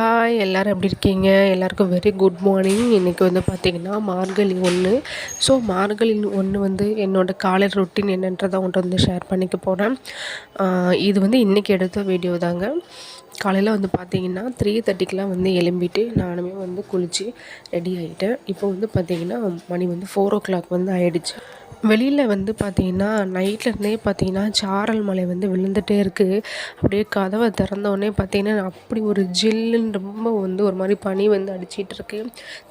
Hi எல்லோரும் எப்படி இருக்கீங்க? எல்லாருக்கும் வெரி குட் மார்னிங் இன்றைக்கி வந்து பார்த்திங்கன்னா மார்கழி ஒன்று ஸோ மார்கழி ஒன்று வந்து என்னோடய காலை ரொட்டீன் என்னன்றதை உங்கள்கிட்ட வந்து ஷேர் பண்ணிக்க போகிறேன் இது வந்து இன்றைக்கி எடுத்த வீடியோ தாங்க. காலையில் வந்து பார்த்திங்கன்னா த்ரீ தேர்ட்டிக்கெலாம் வந்து எழும்பிட்டு நானுமே வந்து குளித்து ரெடி ஆகிட்டேன் இப்போ வந்து பார்த்திங்கன்னா மணி வந்து ஃபோர் ஓ கிளாக் வந்து ஆகிடுச்சு வெளியில் வந்து பார்த்தீங்கன்னா நைட்லேருந்தே பார்த்தீங்கன்னா சாரல் மழை வந்து விழுந்துகிட்டே இருக்குது அப்படியே கதவை திறந்தோடனே பார்த்தீங்கன்னா அப்படி ஒரு ஜில்லுன்னு ரொம்ப வந்து ஒரு மாதிரி பனி வந்து அடிச்சிகிட்ருக்கு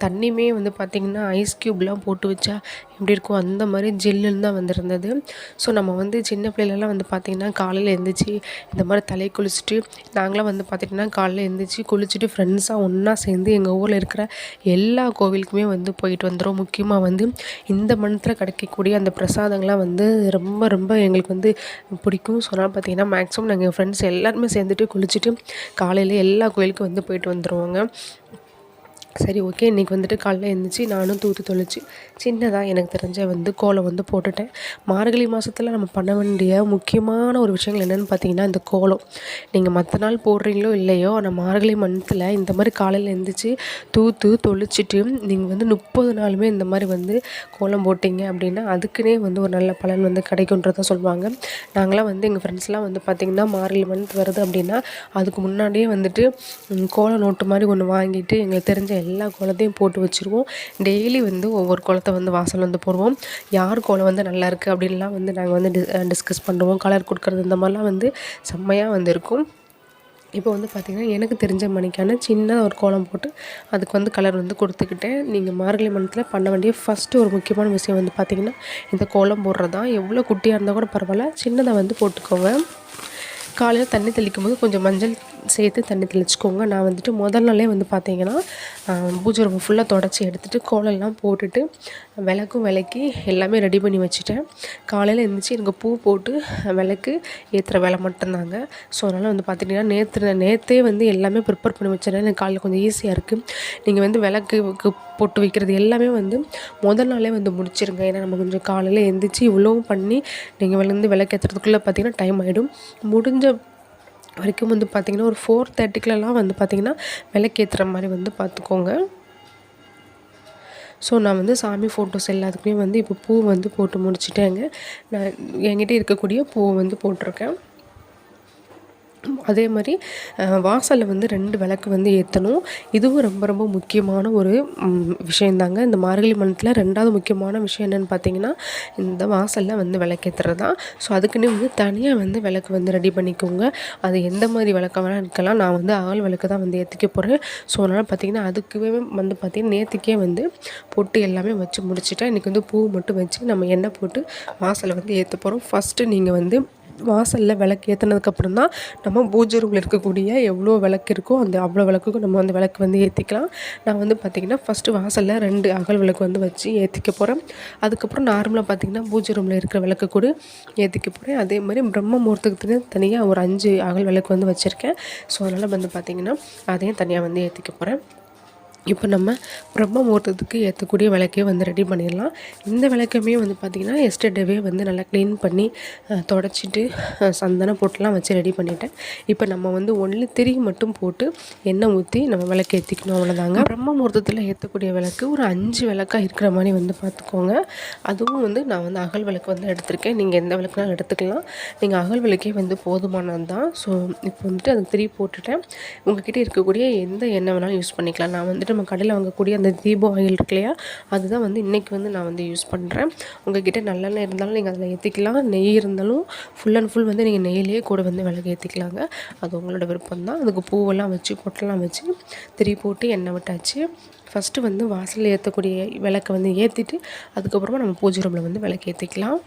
தண்ணியுமே வந்து பார்த்திங்கன்னா ஐஸ் க்யூப்லாம் போட்டு வச்சா எப்படி இருக்கும் அந்த மாதிரி ஜில்லுன்னு தான் வந்துருந்தது. ஸோ நம்ம வந்து சின்ன பிள்ளைலலாம் வந்து பார்த்திங்கன்னா காலையில் எழுந்திரிச்சி இந்த மாதிரி தலை குளிச்சுட்டு நாங்களாம் வந்து பார்த்திங்கன்னா காலையில் எழுந்திரிச்சி குளிச்சுட்டு ஃப்ரெண்ட்ஸாக ஒன்றா சேர்ந்து எங்கள் ஊரில் இருக்கிற எல்லா கோவிலுக்குமே வந்து போயிட்டு வந்துடும் முக்கியமாக வந்து இந்த மனத்தில் கிடைக்கக்கூடிய அந்த பிரசாதங்கள்லாம் வந்து ரொம்ப ரொம்ப எங்களுக்கு வந்து பிடிக்கும். ஸோ பார்த்திங்கன்னா மேக்ஸிமம் நாங்கள் ஃப்ரெண்ட்ஸ் எல்லாருமே சேர்ந்துட்டு குளிச்சுட்டு காலையில் எல்லா கோயிலுக்கும் வந்து போயிட்டு வந்துடுவோங்க சரி ஓகே. இன்றைக்கி வந்துட்டு காலைல எழுந்திரிச்சி நானும் தூத்து தொளிச்சு சின்னதாக எனக்கு தெரிஞ்ச வந்து கோலம் வந்து போட்டுட்டேன். மார்கழி மாதத்தில் நம்ம பண்ண வேண்டிய முக்கியமான ஒரு விஷயங்கள் என்னென்னு பார்த்தீங்கன்னா இந்த கோலம். நீங்கள் மற்ற நாள் போடுறீங்களோ இல்லையோ ஆனால் மார்கழி மந்த்தில் இந்த மாதிரி காலையில் எழுந்திரிச்சி தூத்து தொளிச்சிட்டு நீங்கள் வந்து முப்பது நாளுமே இந்த மாதிரி வந்து கோலம் போட்டிங்க அப்படின்னா அதுக்குன்னே வந்து ஒரு நல்ல பலன் வந்து கிடைக்குன்றதை சொல்லுவாங்க. நாங்களாம் வந்து எங்கள் ஃப்ரெண்ட்ஸ்லாம் வந்து பார்த்திங்கன்னா மார்கழி மந்த் வருது அப்படின்னா அதுக்கு முன்னாடியே வந்துட்டு கோலம் நோட்டு மாதிரி ஒன்று வாங்கிட்டு எங்களுக்கு தெரிஞ்ச எல்லா கோலத்தையும் போட்டு வச்சுருவோம். டெய்லி வந்து ஒவ்வொரு கோலத்தை வந்து வாசல் வந்து போடுவோம். யார் கோலம் வந்து நல்லா இருக்குது அப்படின்லாம் வந்து நாங்கள் வந்து டி டிஸ்கஸ் பண்ணுவோம். கலர் கொடுக்குறது இந்த மாதிரிலாம் வந்து செம்மையாக வந்து இருக்கும். இப்போ வந்து பார்த்திங்கன்னா எனக்கு தெரிஞ்ச மணிக்கான சின்ன ஒரு கோலம் போட்டு அதுக்கு வந்து கலர் வந்து கொடுத்துக்கிட்டேன். நீங்கள் மார்கழி மனத்தில் பண்ண வேண்டிய ஃபஸ்ட்டு ஒரு முக்கியமான விஷயம் வந்து பார்த்திங்கன்னா இந்த கோலம் போடுறது. தான் எவ்வளோ குட்டியாக இருந்தால் கூட பரவாயில்ல. சின்னதாக வந்து போட்டுக்கோங்க. காலையில் தண்ணி தெளிக்கும் போது கொஞ்சம் மஞ்சள் சேர்த்து தண்ணி தெளிச்சுக்கோங்க. நான் வந்துட்டு முதல் நாளே வந்து பார்த்தீங்கன்னா பூஜை ரூம் ஃபுல்லாக தொடச்சி எடுத்துகிட்டு கோலம்லாம் போட்டுட்டு விளக்கும் விளக்கி எல்லாமே ரெடி பண்ணி வச்சுட்டேன். காலையில் எழுந்திரிச்சி எனக்கு பூ போட்டு விளக்கு ஏற்றுற வேலை மட்டும்தாங்க. ஸோ அதனால் வந்து பார்த்திங்கன்னா நேற்று நேற்றே வந்து எல்லாமே ப்ரிப்பேர் பண்ணி வச்சுட்டேன் எனக்கு காலையில் கொஞ்சம் ஈஸியாக இருக்குது நீங்கள் வந்து விளக்கு போட்டு வைக்கிறது எல்லாமே வந்து முதல் நாளே வந்து முடிச்சிருங்க. ஏன்னா நம்ம கொஞ்சம் காலையில் எழுந்திரிச்சி இவ்வளோவும் பண்ணி நீங்கள் வந்து விளக்கு ஏற்றுறதுக்குள்ளே பார்த்திங்கன்னா டைம் ஆகிடும் முடிஞ்ச வரைக்கும் வந்து பார்த்திங்கன்னா ஒரு ஃபோர் தேர்ட்டிக்குலலாம் வந்து பார்த்திங்கன்னா விளக்கேற்றுற மாதிரி வந்து பார்த்துக்கோங்க. ஸோ நான் வந்து சாமி ஃபோட்டோஸ் எல்லாத்துக்குமே வந்து இப்போ பூ வந்து போட்டு முடிச்சிட்டேங்க. நான் என்கிட்ட இருக்கக்கூடிய பூவை வந்து போட்டிருக்கேன். அதே மாதிரி வாசலில் வந்து ரெண்டு விளக்கு வந்து ஏற்றணும் இதுவும் ரொம்ப ரொம்ப முக்கியமான ஒரு விஷயந்தாங்க. இந்த மார்கழி மனத்தில் ரெண்டாவது முக்கியமான விஷயம் என்னென்னு பார்த்தீங்கன்னா இந்த வாசலில் வந்து விளக்கேற்றுறது தான். ஸோ அதுக்குன்னே வந்து தனியாக வந்து விளக்கு வந்து ரெடி பண்ணிக்கோங்க. அது எந்த மாதிரி விளக்க வேணால் இருக்கலாம். நான் வந்து ஆள் விளக்கு தான் வந்து ஏற்றிக்க போகிறேன் ஸோ அதனால் பார்த்திங்கன்னா அதுக்குவே வந்து பார்த்திங்கன்னா நேற்றுக்கே வந்து பொட்டு எல்லாமே வச்சு முடிச்சுட்டேன் இன்றைக்கி வந்து பூ மட்டும் வச்சு நம்ம எண்ணெய் போட்டு வாசலை வந்து ஏற்ற போகிறோம் ஃபஸ்ட்டு நீங்கள் வந்து வாசலில் விளக்கு ஏற்றுனதுக்கப்புறம் தான் நம்ம பூஜை ரூமில் இருக்கக்கூடிய எவ்வளோ விளக்கு இருக்கோ அந்த அவ்வளோ விளக்குக்கும் நம்ம வந்து விளக்கு வந்து ஏற்றிக்கலாம் நான் வந்து பார்த்திங்கன்னா ஃபஸ்ட்டு வாசலில் ரெண்டு அகல் விளக்கு வந்து வச்சு ஏற்றிக்க போகிறேன் அதுக்கப்புறம் நார்மலாக பார்த்திங்கன்னா பூஜை ரூமில் இருக்கிற விளக்கு கூட ஏற்றிக்க போகிறேன் அதே மாதிரி பிரம்ம முகூர்த்தத்துக்கு தனியாக ஒரு அஞ்சு அகல் விளக்கு வந்து வச்சுருக்கேன். ஸோ அதனால் வந்து பார்த்திங்கன்னா அதையும் தனியாக வந்து ஏற்றிக்க போகிறேன் இப்போ நம்ம பிரம்ம முகூர்த்தத்துக்கு ஏற்றக்கூடிய விளக்கே வந்து ரெடி பண்ணிடலாம். இந்த விளக்குமே வந்து பார்த்திங்கன்னா எஸ்டர்டேவே வந்து நல்லா க்ளீன் பண்ணி தொடச்சிட்டு சந்தனம் போட்டுலாம் வச்சு ரெடி பண்ணிட்டேன். இப்போ நம்ம வந்து ஒன்லி திரி மட்டும் போட்டு எண்ணெய் ஊற்றி நம்ம விளக்கு ஏற்றிக்கணும் அவ்வளோதாங்க பிரம்ம முகூர்த்தத்தில் ஏற்றக்கூடிய விளக்கு ஒரு அஞ்சு விளக்காக இருக்கிற மாதிரி வந்து பார்த்துக்கோங்க அதுவும் வந்து நான் வந்து அகல் விளக்கு வந்து எடுத்திருக்கேன். நீங்கள் எந்த விளக்குனாலும் எடுத்துக்கலாம். நீங்கள் அகல் விளக்கே வந்து போதுமானது தான். ஸோ இப்போ வந்துட்டு அது திரி போட்டுட்டேன். உங்ககிட்ட இருக்கக்கூடிய எந்த எண்ணெய் வேணாலும் யூஸ் பண்ணிக்கலாம். நான் வந்துட்டு நம்ம கடையில் வாங்கக்கூடிய அந்த தீபம் ஆயில் இருக்கு இல்லையா? அதுதான் வந்து இன்றைக்கி வந்து நான் வந்து யூஸ் பண்ணுறேன் உங்கள்கிட்ட நல்லெண்ணெய் இருந்தாலும் நீங்கள் அதில் ஏற்றிக்கலாம் நெய் இருந்தாலும் ஃபுல் அண்ட் ஃபுல் வந்து நீங்கள் நெய்லேயே கூட வந்து விளக்கு ஏற்றிக்கலாங்க அது உங்களோட விருப்பம் தான் அதுக்கு பூவெல்லாம் வச்சு பொட்டெல்லாம் வச்சு திரி போட்டு எண்ணெய் விட்டாச்சு. ஃபஸ்ட்டு வந்து வாசலில் ஏற்றக்கூடிய விளக்கை வந்து ஏற்றிட்டு அதுக்கப்புறமா நம்ம பூஜை ரூமில் வந்து விளக்கு ஏற்றிக்கலாம்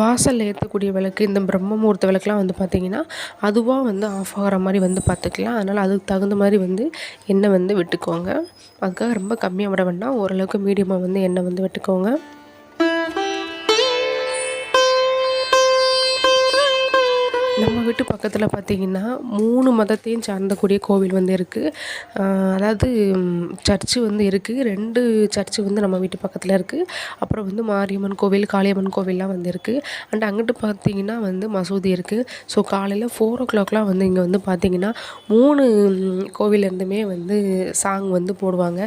வாசலில் ஏற்றக்கூடிய விளக்கு இந்த பிரம்ம முகூர்த்த விளக்குலாம் வந்து பார்த்திங்கன்னா அதுவாக வந்து ஆஃப் ஆகிற மாதிரி வந்து பார்த்துக்கலாம் அதனால் அதுக்கு தகுந்த மாதிரி வந்து எண்ணெய் வந்து விட்டுக்கோங்க. அதுக்காக ரொம்ப கம்மியாக விட வேண்டாம். ஓரளவுக்கு மீடியமாக வந்து எண்ணெய் வந்து விட்டுக்கோங்க. நம்ம வீட்டு பக்கத்தில் பார்த்திங்கன்னா மூணு மதத்தையும் சார்ந்தக்கூடிய கோவில் வந்து இருக்குது அதாவது சர்ச்சு வந்து இருக்குது ரெண்டு சர்ச்சு வந்து நம்ம வீட்டு பக்கத்தில் இருக்குது அப்புறம் வந்து மாரியம்மன் கோவில் காளியம்மன் கோவில்லாம் வந்து இருக்குது அண்ட் அங்கிட்டு பார்த்திங்கன்னா வந்து மசூதி இருக்குது ஸோ காலையில் ஃபோர் ஓ கிளாக்லாம் வந்து இங்கே வந்து பார்த்திங்கன்னா மூணு கோவிலேருந்துமே வந்து சாங் வந்து போடுவாங்க.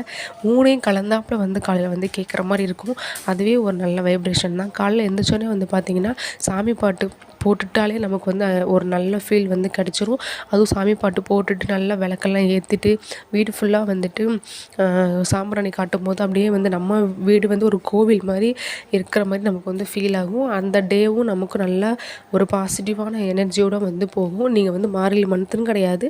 மூணையும் கலந்தாப்பில் வந்து காலையில் வந்து கேட்குற மாதிரி இருக்கும். அதுவே ஒரு நல்ல வைப்ரேஷன் தான். காலையில் எழுந்திரிச்சோன்னே வந்து பார்த்திங்கன்னா சாமி பாட்டு போட்டுட்டாலே நமக்கு வந்து ஒரு நல்ல ஃபீல் வந்து கிடச்சிரும். அதுவும் சாமி பாட்டு போட்டுட்டு நல்லா விளக்கெல்லாம் ஏற்றிட்டு வீடு ஃபுல்லாக வந்துட்டு சாம்பிராணி காட்டும் போது அப்படியே வந்து நம்ம வீடு வந்து ஒரு கோவில் மாதிரி இருக்கிற மாதிரி நமக்கு வந்து ஃபீல் ஆகும். அந்த டேவும் நமக்கு நல்லா ஒரு பாசிட்டிவான எனர்ஜியோடு வந்து போகும். நீங்கள் வந்து மார்கழி மந்த்துன்னு கிடையாது.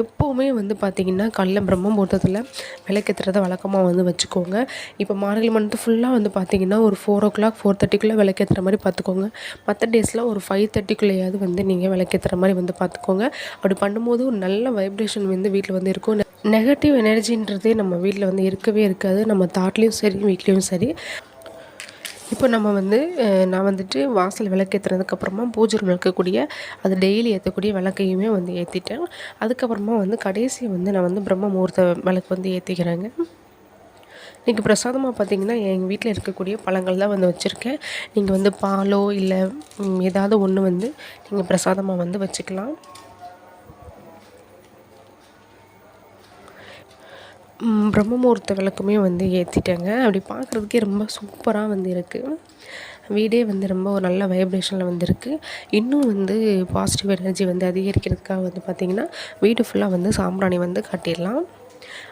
எப்போவுமே வந்து பார்த்திங்கன்னா கல்ல பிரம்ம முகூர்த்தத்தில் விளக்கேற்றுறத வழக்கமாக வந்து வச்சுக்கோங்க. இப்போ மார்கழி மந்த்து ஃபுல்லாக வந்து பார்த்திங்கன்னா ஒரு ஃபோர் ஓ கிளாக் ஃபோர் தேர்ட்டிக்குள்ளே விளக்கேற்றுற மாதிரி பார்த்துக்கோங்க மற்ற டேஸில் ஒரு ஃபைவ் தேர்ட்டிக்குள்ளேயாவது வந்து நீங்கள் விளக்கேற்றுற மாதிரி வந்து பார்த்துக்கோங்க அப்படி பண்ணும்போது ஒரு நல்ல வைப்ரேஷன் வந்து வீட்டில் வந்து இருக்கும். நெகட்டிவ் எனர்ஜின்றதே நம்ம வீட்டில் வந்து இருக்கவே இருக்காது. நம்ம தாட்லேயும் சரி வீட்லேயும் சரி. இப்போ நம்ம வந்து நான் வந்துட்டு வாசல் விளக்கேற்றுனதுக்கப்புறமா பூஜை ரூமில் இருக்கக்கூடிய அது டெய்லி ஏற்றக்கூடிய விளக்கையுமே வந்து ஏற்றிட்டேன் அதுக்கப்புறமா வந்து கடைசி வந்து நான் வந்து பிரம்ம முகூர்த்த விளக்கு வந்து ஏற்றிக்கிறேங்க இன்றைக்கி பிரசாதமாக பார்த்திங்கன்னா எங்கள் வீட்டில் இருக்கக்கூடிய பழங்கள் தான் வந்து வச்சுருக்கேன். நீங்கள் வந்து பாலோ இல்லை ஏதாவது ஒன்று வந்து நீங்கள் பிரசாதமாக வந்து வச்சுக்கலாம். பிரம்மமுகூர்த்த விளக்குமே வந்து ஏற்றிட்டேங்க அப்படி பார்க்குறதுக்கே ரொம்ப சூப்பராக வந்து இருக்குது வீடே வந்து ரொம்ப ஒரு நல்ல வைப்ரேஷனில் வந்துருக்கு இன்னும் வந்து பாசிட்டிவ் எனர்ஜி வந்து அதிகரிக்கிறதுக்காக வந்து பார்த்திங்கன்னா வீடு ஃபுல்லாக வந்து சாம்பிராணி வந்து காட்டிடலாம்.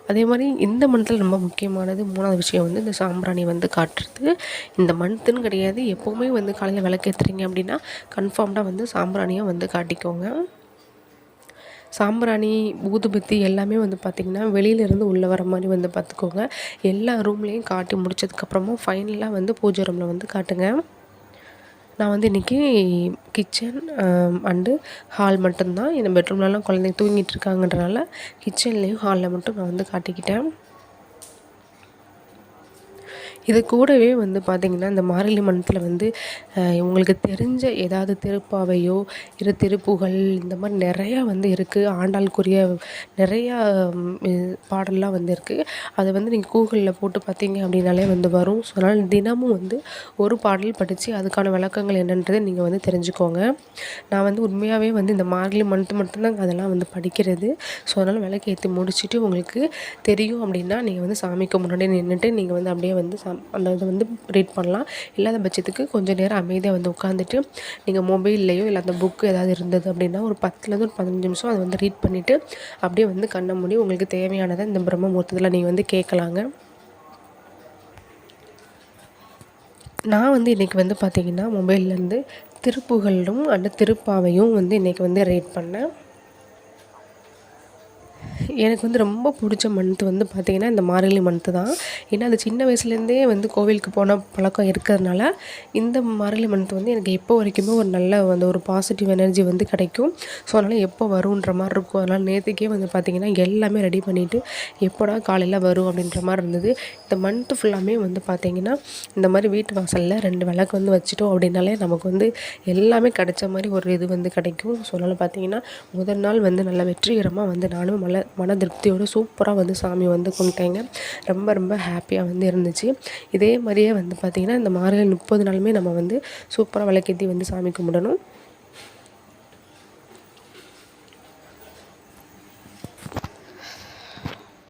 அதே மாதிரி இந்த மந்த்தில் ரொம்ப முக்கியமானது மூணாவது விஷயம் வந்து இந்த சாம்பிராணி வந்து காட்டுறது. இந்த மந்த்துன்னு கிடையாது எப்போவுமே வந்து காலையில் விளக்கேற்றுறீங்க அப்படின்னா கன்ஃபார்ம்டாக வந்து சாம்பிராணியாக வந்து காட்டிக்கோங்க. சாம்பிராணி ஊதுபத்தி எல்லாமே வந்து பார்த்திங்கன்னா வெளியிலேருந்து உள்ளே வர மாதிரி வந்து பார்த்துக்கோங்க எல்லா ரூம்லேயும் காட்டி முடிச்சதுக்கப்புறமா ஃபைனலாக வந்து பூஜை ரூமில் வந்து காட்டுங்க. நான் வந்து இன்றைக்கி கிச்சன் அண்டு ஹால் மட்டும்தான். என் பெட்ரூம்லலாம் குழந்தைங்க தூங்கிட்டு இருக்காங்கன்றனால கிச்சன்லேயும் ஹாலில் மட்டும் நான் வந்து காட்டிக்கிட்டேன். இது கூடவே வந்து பார்த்திங்கன்னா இந்த மார்கழி மனத்தில் வந்து உங்களுக்கு தெரிஞ்ச ஏதாவது திருப்பாவையோ இரு திருப்புகள் இந்த மாதிரி நிறையா வந்து இருக்குது ஆண்டாளுக்குரிய நிறையா பாடல்லாம் வந்து இருக்குது அதை வந்து நீங்கள் கூகுளில் போட்டு பார்த்தீங்க அப்படின்னாலே வந்து வரும். ஸோ அதனால் தினமும் வந்து ஒரு பாடல் படித்து அதுக்கான விளக்கங்கள் என்னன்றதை நீங்கள் வந்து தெரிஞ்சுக்கோங்க. நான் வந்து உண்மையாகவே வந்து இந்த மார்கழி மந்த்து மட்டும்தான் அதெல்லாம் வந்து படிக்கிறது. ஸோ அதனால் விளக்கு ஏற்றி முடிச்சுட்டு உங்களுக்கு தெரியும் அப்படின்னா நீங்கள் வந்து சாமிக்கு முன்னாடி நின்றுட்டு நீங்கள் வந்து அப்படியே வந்து சா அந்த இதை வந்து ரீட் பண்ணலாம். இல்லாத பட்சத்துக்கு கொஞ்சம் நேரம் அமைதியாக வந்து உட்காந்துட்டு நீங்கள் மொபைல்லையோ இல்லை அந்த புக்கு ஏதாவது இருந்தது அப்படின்னா ஒரு பத்துலேருந்து ஒரு பதினஞ்சு நிமிஷம் அதை வந்து ரீட் பண்ணிவிட்டு அப்படியே வந்து கண்ணை மூடி உங்களுக்கு தேவையானதை இந்த பிரம்ம முகூர்த்தத்தில் நீங்கள் வந்து கேட்கலாங்க. நான் வந்து இன்றைக்கி வந்து பார்த்திங்கன்னா மொபைல்லேருந்து திருப்புகளும் அந்த திருப்பாவையும் வந்து இன்றைக்கி வந்து ரீட் பண்ணேன். எனக்கு வந்து ரொம்ப பிடிச்ச மந்த்து வந்து பார்த்திங்கன்னா இந்த மார்கழி மந்த்து தான். ஏன்னா அது சின்ன வயசுலேருந்தே வந்து கோவிலுக்கு போன பழக்கம் இருக்கிறதுனால இந்த மார்கழி மந்த்து வந்து எனக்கு எப்போ வரைக்குமே ஒரு நல்ல வந்து ஒரு பாசிட்டிவ் எனர்ஜி வந்து கிடைக்கும். ஸோ அதனால் எப்போ வரும்ன்ற மாதிரி இருக்கும். அதனால் நேற்றுக்கே வந்து பார்த்திங்கன்னா எல்லாமே ரெடி பண்ணிவிட்டு எப்போடா காலையில் வரும் அப்படின்ற மாதிரி இருந்தது. இந்த மந்த்து ஃபுல்லாமே வந்து பார்த்திங்கன்னா இந்த மாதிரி வீட்டு வாசலில் ரெண்டு விளக்கு வந்து வச்சுட்டோம் அப்படின்னாலே நமக்கு வந்து எல்லாமே கிடைச்ச மாதிரி ஒரு இது வந்து கிடைக்கும். ஸோ அதனால் பார்த்திங்கன்னா முதல் நாள் வந்து நல்லா வெற்றிகரமாக வந்து நானும் மலை மன திருப்தியோடு சூப்பராக வந்து சாமி வந்து கும்பிட்டாங்க. ரொம்ப ரொம்ப ஹாப்பியாக வந்து இருந்துச்சு. இதே மாதிரியே வந்து பார்த்திங்கன்னா இந்த மார்கழி முப்பது நாளுமே நம்ம வந்து சூப்பராக விளக்கேற்றி வந்து சாமி கும்பிடணும்.